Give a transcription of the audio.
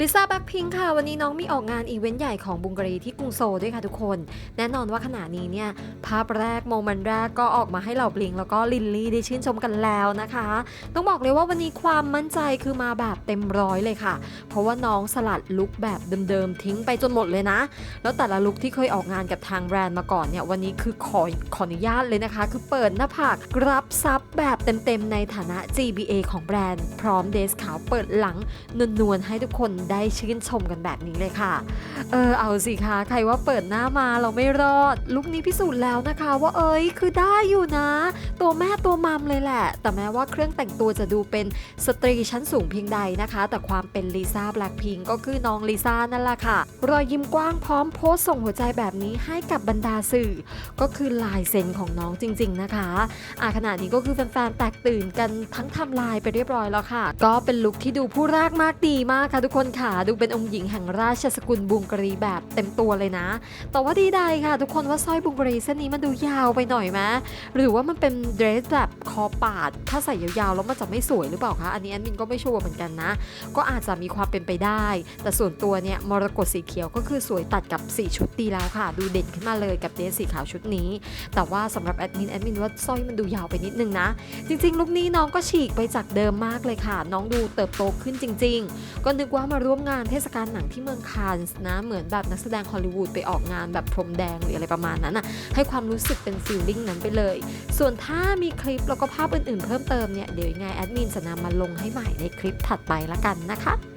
ลิซ่าแบ็คพิงค่ะ วันนี้น้องมีออกงานอีเวนต์ใหญ่ของบุงการีที่กรุงโซลด้วยค่ะทุกคน แน่นอนว่าขณะนี้เนี่ย ภาพแรกโมเมนต์แรกก็ออกมาให้เหล่าบลิง แล้วก็ลินลี่ได้ชื่นชมกันแล้วนะคะ ต้องบอกเลยว่าวันนี้ความมั่นใจคือมาแบบเต็มร้อยเลยค่ะ เพราะว่าน้องสลัดลุคแบบเดิมๆทิ้งไปจนหมดเลยนะ แล้วแต่ละลุคที่เคยออกงานกับทางแบรนด์มาก่อนเนี่ยวันนี้คือขอขออนุญาตเลยนะคะ คือเปิดหน้าผากรับซับแบบเต็มๆในฐานะ GBA ของแบรนด์พร้อมเดสขาวเปิดหลังนวลๆให้ทุกคนได้ชื่นชมกันแบบนี้เลยค่ะ เออเอาสิคะใครว่าเปิดหน้ามาเราไม่รอด ลุคนี้พิสูจน์แล้วนะคะ ว่าเอ้ยคือได้อยู่นะ ตัวแม่ตัวมัมเลยแหละ แต่แม้ว่าเครื่องแต่งตัวจะดูเป็นสตรีชั้นสูงเพียงใดนะคะ แต่ความเป็นลิซ่าแบล็คพิงก็คือน้องลิซ่านั่นแหละค่ะ รอยยิ้มกว้างพร้อมโพสส่งหัวใจแบบนี้ให้กับบรรดาสื่อ ก็คือลายเซ็นของน้องจริง ๆนะคะอะขณะนี้ก็คือแฟนๆแตกตื่นกันทั้งทำลายไปเรียบร้อยแล้วค่ะ ก็เป็นลุคที่ดูผู้รากมากดีมากค่ะทุกคนค่ะ ดูเป็นองค์หญิงแห่งราชสกุลบุงกรีแบบเต็มตัวเลยนะ แต่ว่าดีใดค่ะ ทุกคนว่าสร้อยบุงกรีเส้นนี้มันดูยาวไปหน่อยไหมหรือว่ามันเป็นเดรสแบบคอปาด ถ้าใส่ยาวๆแล้วมันจะไม่สวยหรือเปล่าคะ อันนี้แอดมินก็ไม่ชัวร์เหมือนกันนะ ก็อาจจะมีความเป็นไปได้ แต่ส่วนตัวเนี่ยมรกตสีเขียวก็คือสวยตัดกับสีชุดดีแล้วค่ะ ดูเด่นขึ้นมาเลยกับเดรสสีขาวชุดนี้ แต่ว่าสำหรับแอดมินแอดมินว่าสร้อยมันดูยาวไปนิดนึงนะ จริง ๆ ลุคนี้น้องก็ฉีกไปจากเดิมมากเลยค่ะ น้องดูเติบโตขึ้นจริง ๆ ก็นึกว่ามารร่วมงานเทศกาลหนังที่เมืองคานส์นะ เหมือนแบบนักแสดงฮอลลีวูดไปออกงานแบบพรมแดงหรืออะไรประมาณนั้นน่ะให้ความรู้สึกเป็นฟิลลิ่งนั้นไปเลย ส่วนถ้ามีคลิปแล้วก็ภาพอื่นๆ เพิ่มเติมเนี่ยเดี๋ยวยังไงแอดมินจะนำมาลงให้ใหม่ในคลิปถัดไปละกันนะคะ